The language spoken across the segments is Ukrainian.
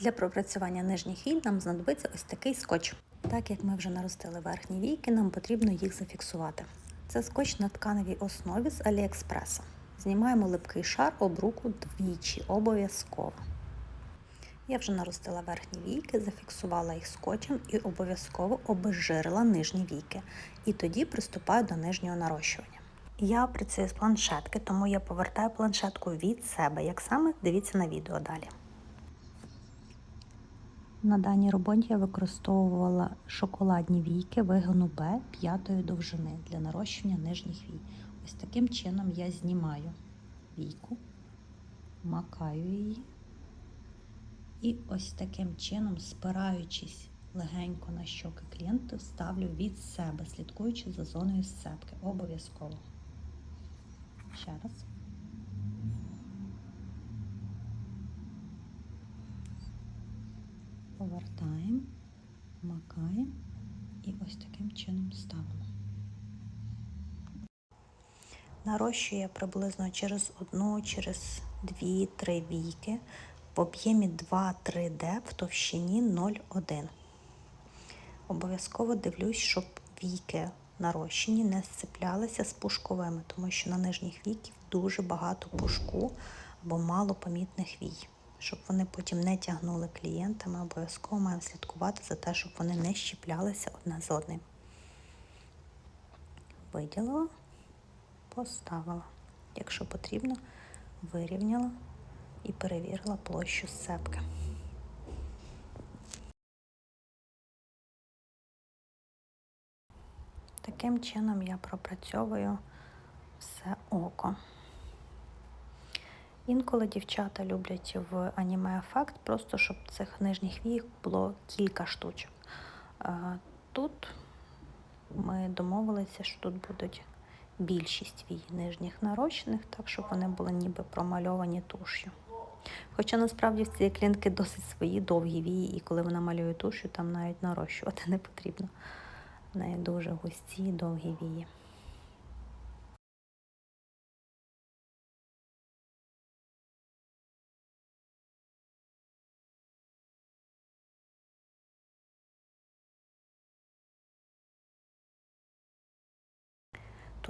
Для пропрацювання нижніх вій нам знадобиться ось такий скотч. Так як ми вже наростили верхні війки, нам потрібно їх зафіксувати. Це скотч на тканевій основі з Аліекспреса. Знімаємо липкий шар об руку двічі, обов'язково. Я вже наростила верхні війки, зафіксувала їх скотчем і обов'язково обезжирила нижні війки. І тоді приступаю до нижнього нарощування. Я працюю з планшетки, тому я повертаю планшетку від себе. Як саме, дивіться на відео далі. На даній роботі я використовувала шоколадні війки вигону Б п'ятої довжини для нарощування нижніх вій. Ось таким чином я знімаю війку, макаю її. І ось таким чином, спираючись легенько на щоки клієнту, ставлю від себе, слідкуючи за зоною сцепки. Обов'язково. Ще раз. Повертаємо, макаємо і ось таким чином ставимо. Нарощує приблизно через одну, через дві-три війки в об'ємі 2-3 D в товщині 0,1. Обов'язково дивлюсь, щоб війки нарощені не сцеплялися з пушковими, тому що на нижніх віків дуже багато пушку або мало помітних вій. Щоб вони потім не тягнули клієнтами, обов'язково маємо слідкувати за те, щоб вони не щіплялися одне з одним. Виділила, поставила. Якщо потрібно, вирівняла і перевірила площу сцепки. Таким чином я пропрацьовую все око. Інколи дівчата люблять в аніме ефект, просто щоб цих нижніх вій було кілька штучок. Тут ми домовилися, що тут будуть більшість вій нижніх нарощених, так щоб вони були ніби промальовані туш'ю. Хоча насправді в цієї клінки досить свої довгі вії, і коли вона малює туш'ю, там навіть нарощувати не потрібно. В неї дуже густі довгі вії.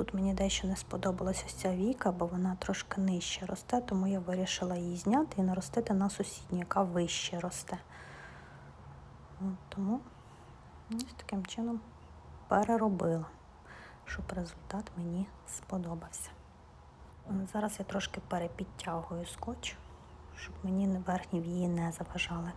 Тут мені дещо не сподобалася ця віка, бо вона трошки нижче росте, тому я вирішила її зняти і наростити на сусідню, яка вище росте. От, тому ось таким чином переробила, щоб результат мені сподобався. Зараз я трошки перепідтягую скотч, щоб мені верхні вії не заважали.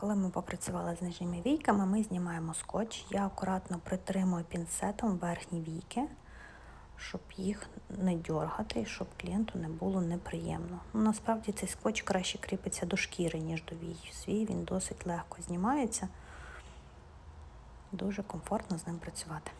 Коли ми попрацювали з нижніми війками, ми знімаємо скотч. Я акуратно притримую пінцетом верхні війки, щоб їх не дергати і щоб клієнту не було неприємно. Ну, Насправді цей скотч краще кріпиться до шкіри, ніж до вій. Свій він досить легко знімається, дуже комфортно з ним працювати.